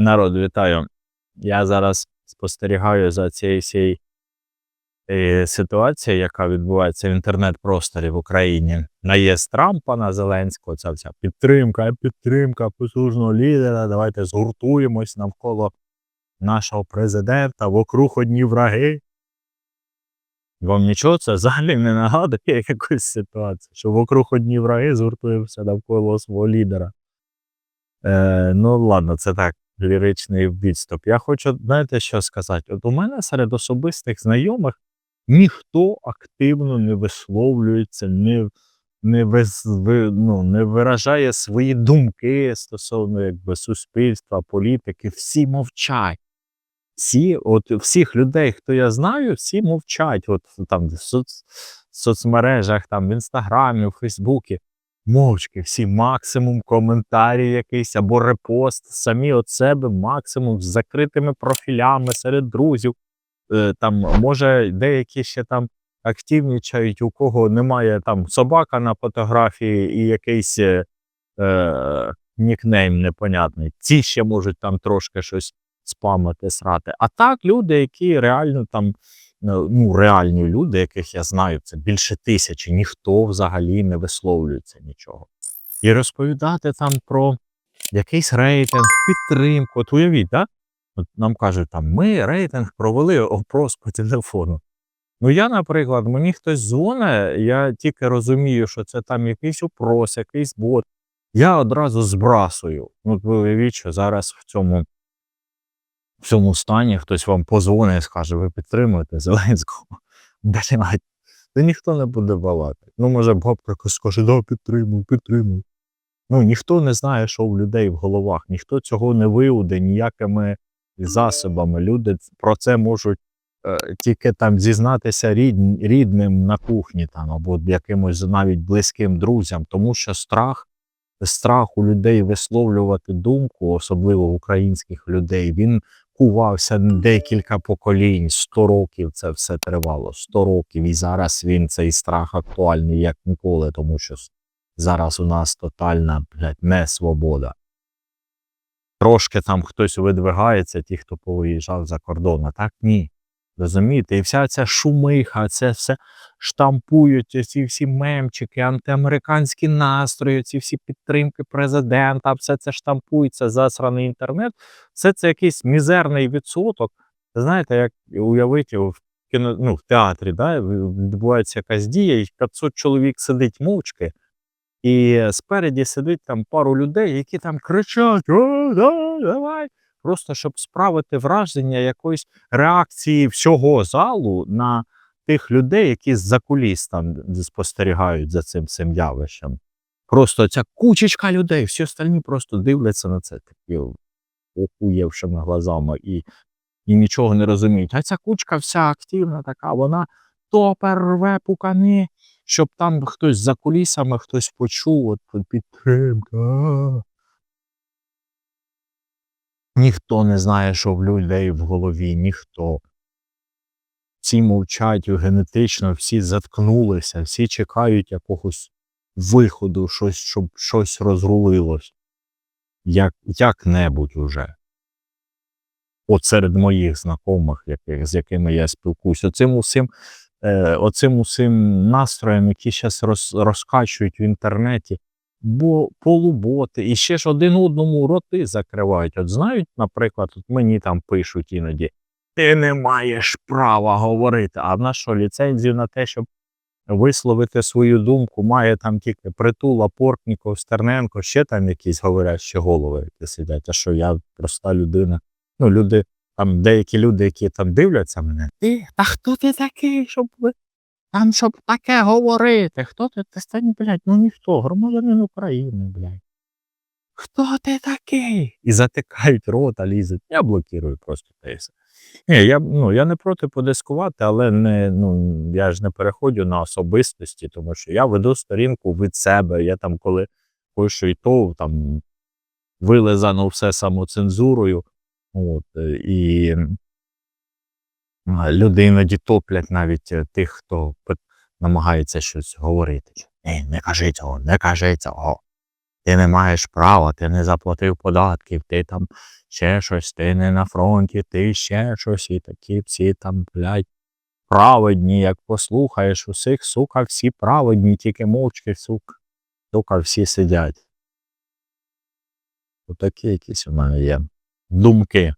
Народ, вітаю. Я зараз спостерігаю за цією всією е, ситуацією, яка відбувається в інтернет-просторі в Україні. Наїзд Трампа на Зеленського, ця вся підтримка, підтримка потужного лідера. Давайте згуртуємось навколо нашого президента, вокруг одні враги. Вам нічого це взагалі не нагадує якусь ситуацію, що вокруг одні враги згуртуємося навколо свого лідера. Е, ну, ладно, це так, ліричний відступ. Я хочу, знаєте, що сказати? От у мене серед особистих знайомих ніхто активно не висловлюється, не не, вис, ви, ну, не виражає свої думки стосовно якби, суспільства, політики. Всі мовчать. Всі, от всіх людей, хто я знаю, всі мовчать. От там в соц, соцмережах, там в інстаграмі, в Фейсбуці. Мовчки, всі максимум коментарі якийсь або репост, самі от себе, максимум з закритими профілями серед друзів. Е, там, може, деякі ще там активнічають, у кого немає там собака на фотографії і якийсь е, е, нікнейм непонятний. Ці ще можуть там трошки щось спамити, срати. А так, люди, які реально там. Ну, реальні люди, яких я знаю, це більше тисячі, ніхто взагалі не висловлюється нічого. І розповідати там про якийсь рейтинг, підтримку. От уявіть, да? От нам кажуть, там ми рейтинг провели опрос по телефону. Ну, я, наприклад, мені хтось дзвонить, я тільки розумію, що це там якийсь опрос, якийсь бот. Я одразу збрасую. Ви уявіть, що зараз в цьому в цьому стані хтось вам позвонить і скаже, ви підтримуєте Зеленського. Блять, та ніхто не буде балакати. Ну, може, бабка скаже, да, підтримую, підтримую. Ну, ніхто не знає, що в людей в головах, ніхто цього не виуде ніякими засобами. Люди про це можуть е, тільки там зізнатися рід, рідним на кухні там, або якимось навіть близьким друзям, тому що страх, страх у людей висловлювати думку, особливо українських людей, він кувався декілька поколінь, 100 років це все тривало. 100 років. І зараз він цей страх актуальний як ніколи, тому що зараз у нас тотальна блядь, несвобода. Трошки там хтось видвигається, ті, хто повиїжджав за кордон, а так ні. Розумієте, і вся ця шумиха, це все штампують, ці всі мемчики, антиамериканські настрої, ці всі підтримки президента, все це штампується, засраний інтернет. Все це якийсь мізерний відсоток. Знаєте, як уявити в кіно, ну, в театрі, да, відбувається якась дія, і 500 чоловік сидить мовчки, і спереді сидить там пару людей, які там кричать: О, да, давай просто щоб справити враження якоїсь реакції всього залу на тих людей, які з-за куліс там спостерігають за цим цим явищем. Просто ця кучечка людей, всі остальні просто дивляться на це такі охуєвшими глазами і і нічого не розуміють. А ця кучка вся активна така, вона топер рве пукани, щоб там хтось за кулісами хтось почув, от підтримка. Ніхто не знає, що в людей в голові, ніхто. Всі мовчать генетично, всі заткнулися, всі чекають якогось виходу, щось, щоб щось розрулилось. Як, Як-небудь уже. От серед моїх знайомих, яких, з якими я спілкуюся, оцим усім, е, оцим усім настроєм, які зараз роз, розкачують в інтернеті, бо полуботи і ще ж один одному роти закривають. От знають, наприклад, от мені там пишуть іноді: ти не маєш права говорити. А в нас що, ліцензію на те, щоб висловити свою думку, має там тільки притула, Портніков, Стерненко, ще там якісь говорящі голови які сидять. А що я проста людина? Ну, люди. Там деякі люди, які там дивляться мене, ти, та хто ти такий, щоб там, щоб таке говорити. Хто ти? Ти стань, блядь, ну ніхто, громадянин України, блядь. Хто ти такий? І затикають рота, лізуть. Я блокірую просто тейси. Ні, я ну, я не проти подискувати, але не, ну, я ж не переходжу на особистості, тому що я веду сторінку від себе. Я там, коли пишу і то там вилизано все самоцензурою. От, і Люди іноді топлять навіть е, тих, хто намагається щось говорити. Ей, не кажи цього, не кажи цього. ти не маєш права, ти не заплатив податків, ти там ще щось, ти не на фронті, ти ще щось, і такі всі там, блядь, праведні, як послухаєш усіх, сука, всі праведні, тільки мовчки, сука, сука, всі сидять. Отакі якісь у мене є думки.